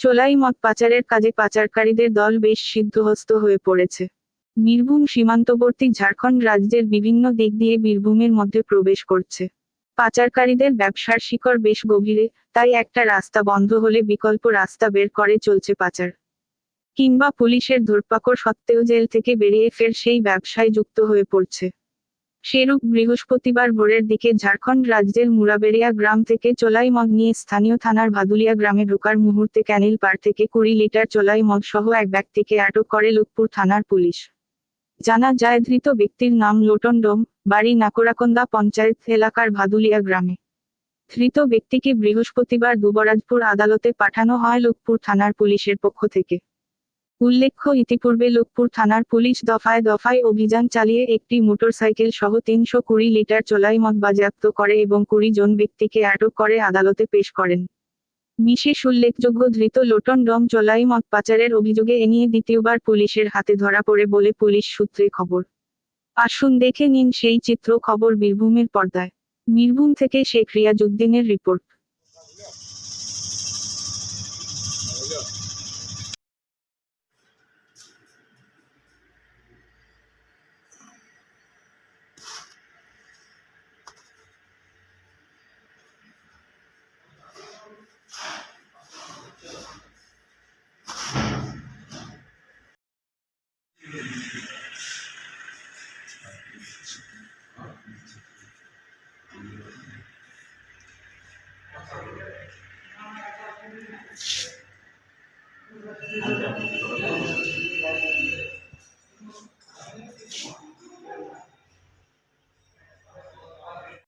চোলাই মদ পাচারের কাজে পাচারকারীদের দল বেশ সিদ্ধহস্ত হয়ে পড়েছে। বীরভূম সীমান্তবর্তী ঝাড়খণ্ড রাজ্যের বিভিন্ন দিক দিয়ে বীরভূমের মধ্যে প্রবেশ করছে। পাচারকারীদের ব্যবসার শিকড় বেশ গভীরে, তাই একটা রাস্তা বন্ধ হলে বিকল্প রাস্তা বের করে চলছে পাচার। কিংবা পুলিশের ধরপাকড় সত্ত্বেও জেল থেকে বেরিয়ে ফের সেই ব্যবসায় যুক্ত হয়ে পড়ছে। সেরূপ বৃহস্পতিবার ভোরের দিকে ঝাড়খণ্ড রাজ্যের মুরাবেরিয়া গ্রাম থেকে চোলাই মদ নিয়ে স্থানীয় থানার ভাদুলিয়া গ্রামে ঢোকার মুহূর্তে ক্যানিল পার থেকে কুড়ি লিটার চোলাই মদ সহ এক ব্যক্তিকে আটক করে লোকপুর থানার পুলিশ। জানা যায় ধৃত ব্যক্তির নাম লোটন ডোম, বাড়ি নাকোরাকন্দা পঞ্চায়েত এলাকার ভাদুলিয়া গ্রামে। ধৃত ব্যক্তিকে বৃহস্পতিবার দুবরাজপুর আদালতে পাঠানো হয় লোকপুর থানার পুলিশের পক্ষ থেকে। উল্লেখ্য, ইতিপূর্বে লোকপুর থানার পুলিশ দফায় দফায় অভিযান চালিয়ে একটি মোটরসাইকেল সহ তিনশো কুড়ি লিটার চোলাই মদ বাজেয়াপ্ত করে এবং কুড়ি জন ব্যক্তিকে আটক করে আদালতে পেশ করেন। বিশেষ উল্লেখযোগ্য, ধৃত লোটন ডম চোলাই মদ পাচারের অভিযোগে এ নিয়ে দ্বিতীয়বার পুলিশের হাতে ধরা পড়ে বলে পুলিশ সূত্রে খবর। আসুন দেখে নিন সেই চিত্র খবর বীরভূমের পর্দায়। বীরভূম থেকে শেখ রিয়াজউদ্দিনের রিপোর্ট। Thank you.